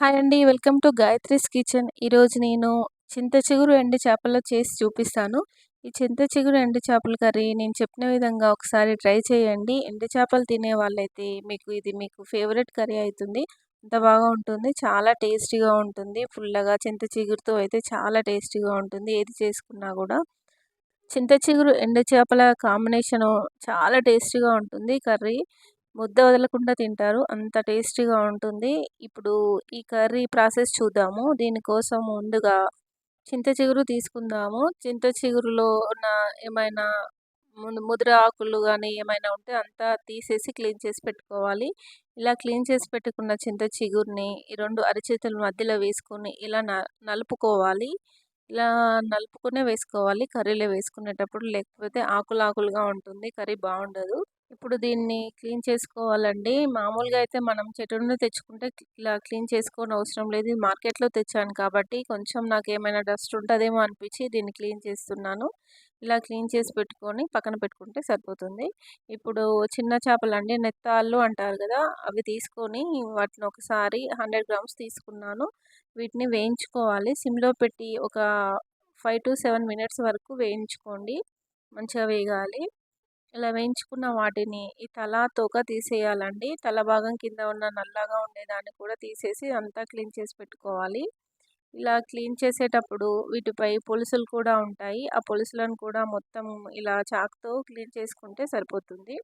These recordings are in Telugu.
హాయ్ అండి. Welcome to Gayatri's kitchen. ఈరోజు నేను చింత చిగురు ఎండు చేపలు చేసి చూపిస్తాను. ఈ చింత చిగురు ఎండు చేపల కర్రీ నేను చెప్పిన విధంగా ఒకసారి ట్రై చేయండి. ఎండు చేపలు తినే వాళ్ళైతే మీకు ఇది మీకు ఫేవరెట్ కర్రీ అవుతుంది అంత బాగా ఉంటుంది. చాలా టేస్టీగా ఉంటుంది. ఫుల్గా చింత చిగురుతో అయితే చాలా టేస్టీగా ఉంటుంది. ఏది చేసుకున్నా కూడా చింత చిగురు ఎండు చేపల కాంబినేషను చాలా టేస్టీగా ఉంటుంది కర్రీ. ముద్ద వదలకుండా తింటారు. అంత టేస్టీగా ఉంటుంది. ఇప్పుడు ఈ కర్రీ ప్రాసెస్ చూద్దాము. దీనికోసం ముందుగా చింత చిగురు తీసుకుందాము. చింత చిగురులో ఉన్న ఏమైనా ముద్ర ఆకులు కానీ ఏమైనా ఉంటే అంతా తీసేసి క్లీన్ చేసి పెట్టుకోవాలి. ఇలా క్లీన్ చేసి పెట్టుకున్న చింత చిగురిని ఈ రెండు అరచేతుల మధ్యలో వేసుకొని ఇలా నలుపుకోవాలి. ఇలా నలుపుకునే వేసుకోవాలి. కర్రీలో వేసుకునేటప్పుడు లేకపోతే ఆకులు ఆకులుగా ఉంటుంది. కర్రీ బాగుండదు. ఇప్పుడు దీన్ని క్లీన్ చేసుకోవాలండి. మామూలుగా అయితే మనం చెట్టు నుండి తెచ్చుకుంటే ఇలా క్లీన్ చేసుకోని అవసరం లేదు. మార్కెట్లో తెచ్చాను కాబట్టి కొంచెం నాకు ఏమైనా డస్ట్ ఉంటుందేమో అనిపించి దీన్ని క్లీన్ చేస్తున్నాను. ఇలా క్లీన్ చేసి పెట్టుకొని పక్కన పెట్టుకుంటే సరిపోతుంది. ఇప్పుడు చిన్న చేపలు అండి నెత్తాళ్ళు అంటారు కదా అవి తీసుకొని వాటిని ఒకసారి హండ్రెడ్ గ్రామ్స్ తీసుకున్నాను. వీటిని వేయించుకోవాలి. సిమ్లో పెట్టి ఒక ఫైవ్ టు సెవెన్ మినిట్స్ వరకు వేయించుకోండి. మంచిగా వేగాలి. ఇలా వేయించుకున్న వాటిని ఈ తల తోక తీసేయాలండి. తల భాగం కింద ఉన్న నల్లగా ఉండేదాన్ని కూడా తీసేసి అంతా క్లీన్ చేసి పెట్టుకోవాలి. ఇలా క్లీన్ చేసేటప్పుడు వీటిపై పొలుసులు కూడా ఉంటాయి. ఆ పొలుసులను కూడా మొత్తం ఇలా చాకుతో క్లీన్ చేసుకుంటే సరిపోతుంది.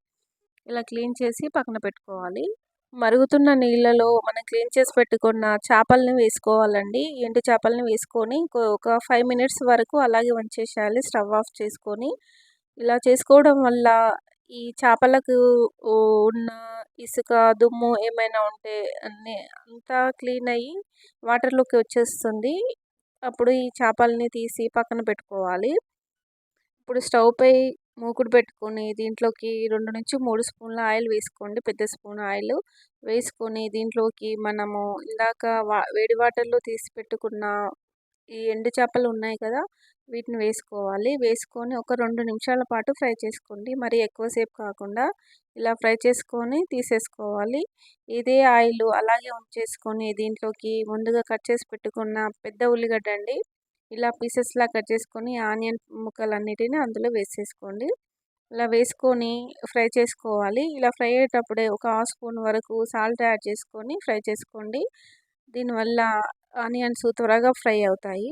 ఇలా క్లీన్ చేసి పక్కన పెట్టుకోవాలి. మరుగుతున్న నీళ్ళలో మనం క్లీన్ చేసి పెట్టుకున్న చేపల్ని వేసుకోవాలండి. ఎండు చేపల్ని వేసుకొని ఒక ఫైవ్ మినిట్స్ వరకు అలాగే ఉంచేసేయాలి స్టవ్ ఆఫ్ చేసుకొని ఇలా చేసుకోవడం వల్ల ఈ చేపలకు ఉన్న ఇసుక దుమ్ము ఏమైనా ఉంటే అన్నీ అంతా క్లీన్ అయ్యి వాటర్లోకి వచ్చేస్తుంది. అప్పుడు ఈ చేపల్ని తీసి పక్కన పెట్టుకోవాలి. ఇప్పుడు స్టవ్ పై మూకుడు పెట్టుకొని దీంట్లోకి రెండు నుంచి మూడు స్పూన్ల ఆయిల్ వేసుకోండి. పెద్ద స్పూన్ ఆయిల్ వేసుకొని దీంట్లోకి మనము ఇందాక వా వేడి వాటర్లో తీసి పెట్టుకున్న ఈ ఎండు చేపలు ఉన్నాయి కదా వీటిని వేసుకోవాలి. వేసుకొని ఒక రెండు నిమిషాల పాటు ఫ్రై చేసుకోండి. మరి ఎక్కువసేపు కాకుండా ఇలా ఫ్రై చేసుకొని తీసేసుకోవాలి. ఇదే ఆయిల్ అలాగే ఉంచేసుకొని దీంట్లోకి ముందుగా కట్ చేసి పెట్టుకున్న పెద్ద ఉల్లిగడ్డ అండి ఇలా పీసెస్లా కట్ చేసుకొని ఆనియన్ ముక్కలన్నిటిని అందులో వేసేసుకోండి. ఇలా వేసుకొని ఫ్రై చేసుకోవాలి. ఇలా ఫ్రై అయ్యేటప్పుడే ఒక హాఫ్ స్పూన్ వరకు సాల్ట్ యాడ్ చేసుకొని ఫ్రై చేసుకోండి. దీనివల్ల ఆనియన్స్ త్వరగా ఫ్రై అవుతాయి.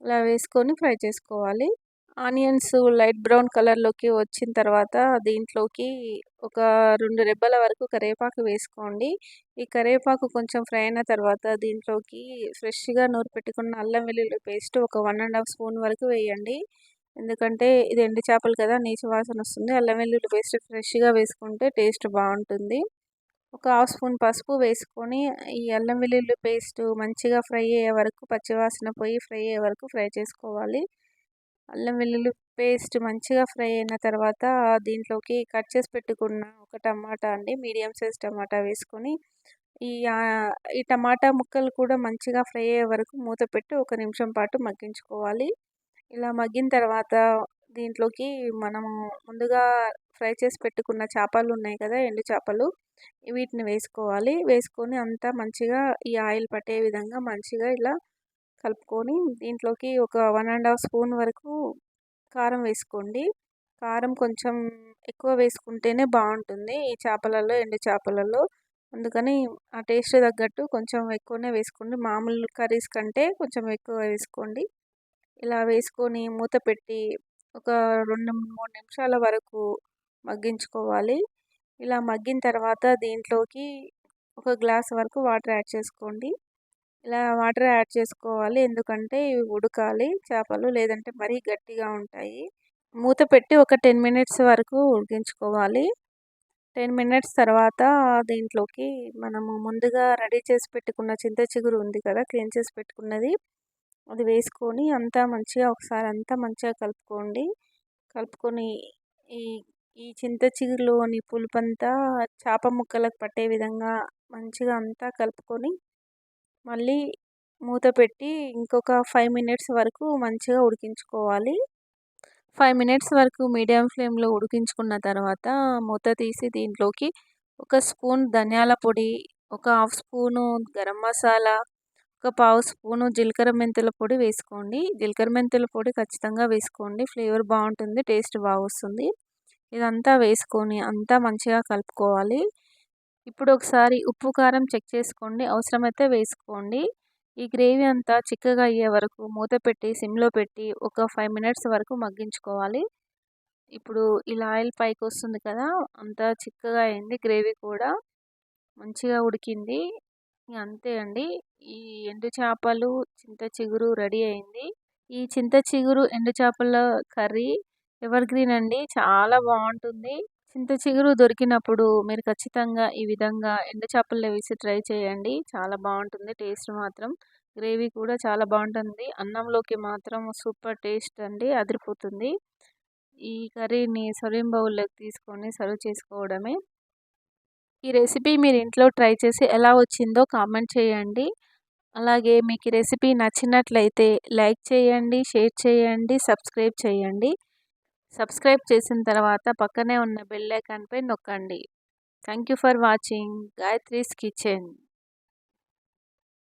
ఇలా వేసుకొని ఫ్రై చేసుకోవాలి. ఆనియన్స్ లైట్ బ్రౌన్ కలర్లోకి వచ్చిన తర్వాత దీంట్లోకి ఒక రెండు రెబ్బల వరకు కరివేపాకు వేసుకోండి. ఈ కరివేపాకు కొంచెం ఫ్రై అయిన తర్వాత దీంట్లోకి ఫ్రెష్గా నూరు పెట్టుకున్న అల్లం వెల్లుల్లి పేస్ట్ ఒక వన్ అండ్ హాఫ్ స్పూన్ వరకు వేయండి. ఎందుకంటే ఇది ఎండు చేపలు కదా నీచు వాసన వస్తుంది. అల్లం వెల్లుల్లి పేస్ట్ ఫ్రెష్గా వేసుకుంటే టేస్ట్ బాగుంటుంది. ఒక హాఫ్ స్పూన్ పసుపు వేసుకొని ఈ అల్లం వెల్లుల్లి పేస్ట్ మంచిగా ఫ్రై అయ్యే వరకు పచ్చివాసన పోయి ఫ్రై అయ్యే వరకు ఫ్రై చేసుకోవాలి. అల్లం వెల్లుల్లి పేస్ట్ మంచిగా ఫ్రై అయిన తర్వాత దీంట్లోకి కట్ చేసి పెట్టుకున్న ఒక టమాటా అండి మీడియం సైజ్ టమాటా వేసుకొని ఈ ఈ టమాటా ముక్కలు కూడా మంచిగా ఫ్రై అయ్యే వరకు మూత పెట్టి ఒక నిమిషం పాటు మగ్గించుకోవాలి. ఇలా మగ్గిన తర్వాత దీంట్లోకి మనము ముందుగా ఫ్రై చేసి పెట్టుకున్న చేపలు ఉన్నాయి కదా ఎండు చేపలు. వీటిని వేసుకోవాలి. వేసుకొని అంతా మంచిగా ఈ ఆయిల్ పట్టే విధంగా మంచిగా ఇలా కలుపుకొని దీంట్లోకి ఒక వన్ అండ్ హాఫ్ స్పూన్ వరకు కారం వేసుకోండి. కారం కొంచెం ఎక్కువ వేసుకుంటేనే బాగుంటుంది ఈ చేపలలో ఎండు చేపలలో. అందుకని ఆ టేస్ట్ తగ్గట్టు కొంచెం ఎక్కువనే వేసుకోండి. మామూలు కర్రీస్ కంటే కొంచెం ఎక్కువ వేసుకోండి. ఇలా వేసుకొని మూత పెట్టి ఒక రెండు మూడు నిమిషాల వరకు మగ్గించుకోవాలి. ఇలా మగ్గిన తర్వాత దీంట్లోకి ఒక గ్లాస్ వరకు వాటర్ యాడ్ చేసుకోండి. ఇలా వాటర్ యాడ్ చేసుకోవాలి. ఎందుకంటే ఇవి ఉడకాలి చేపలు లేదంటే మరీ గట్టిగా ఉంటాయి. మూత పెట్టి ఒక టెన్ మినిట్స్ వరకు ఉడికించుకోవాలి. టెన్ మినిట్స్ తర్వాత దీంట్లోకి మనము ముందుగా రెడీ చేసి పెట్టుకున్న చింత చిగురు ఉంది కదా క్లీన్ చేసి పెట్టుకున్నది. అది వేసుకొని అంతా మంచిగా ఒకసారి అంతా మంచిగా కలుపుకోండి. కలుపుకొని ఈ ఈ చింత చిగురులోని పులుపంతా చేప ముక్కలకు పట్టే విధంగా మంచిగా అంతా కలుపుకొని మళ్ళీ మూత పెట్టి ఇంకొక ఫైవ్ మినిట్స్ వరకు మంచిగా ఉడికించుకోవాలి. ఫైవ్ మినిట్స్ వరకు మీడియం ఫ్లేమ్లో ఉడికించుకున్న తర్వాత మూత తీసి దీంట్లోకి ఒక స్పూన్ ధనియాల పొడి ఒక హాఫ్ స్పూను గరం మసాలా ఒక పావు స్పూను జీలకర్ర మెంతుల పొడి వేసుకోండి. జీలకర్ర మెంతుల పొడి ఖచ్చితంగా వేసుకోండి. ఫ్లేవర్ బాగుంటుంది టేస్ట్ బాగా వస్తుంది ఇదంతా వేసుకొని అంతా మంచిగా కలుపుకోవాలి. ఇప్పుడు ఒకసారి ఉప్పు కారం చెక్ చేసుకోండి. అవసరమైతే వేసుకోండి. ఈ గ్రేవీ అంతా చిక్కగా అయ్యే వరకు మూత పెట్టి సిమ్లో పెట్టి ఒక ఫైవ్ మినిట్స్ వరకు మగ్గించుకోవాలి. ఇప్పుడు ఇలా ఆయిల్ పైకి వస్తుంది కదా అంతా చిక్కగా అయింది గ్రేవీ కూడా. మంచిగా ఉడికింది. అంతే అండి. ఈ ఎండు చేపలు చింత చిగురు రెడీ అయింది. ఈ చింత చిగురు ఎండు చేపల కర్రీ ఎవర్ గ్రీన్ అండి? చాలా బాగుంటుంది చింత చిగురు దొరికినప్పుడు మీరు ఖచ్చితంగా ఈ విధంగా ఎండు చేపల్లో వేసి ట్రై చేయండి. చాలా బాగుంటుంది టేస్ట్ మాత్రం. గ్రేవీ కూడా చాలా బాగుంటుంది అన్నంలోకి మాత్రం సూపర్ టేస్ట్ అండి. అదిరిపోతుంది. ఈ కర్రీని సర్వింగ్ బౌల్లోకి తీసుకొని సర్వ్ చేసుకోవడమే. ఈ రెసిపీ మీరు ఇంట్లో ట్రై చేసి ఎలా వచ్చిందో కామెంట్ చేయండి. అలాగే మీకు ఈ రెసిపీ నచ్చినట్లయితే లైక్ చేయండి షేర్ చేయండి సబ్స్క్రైబ్ చేయండి. సబ్స్క్రైబ్ చేసిన తర్వాత పక్కనే ఉన్న బెల్ ఐకాన్పై నొక్కండి. Thank you for watching. Gayatri's kitchen.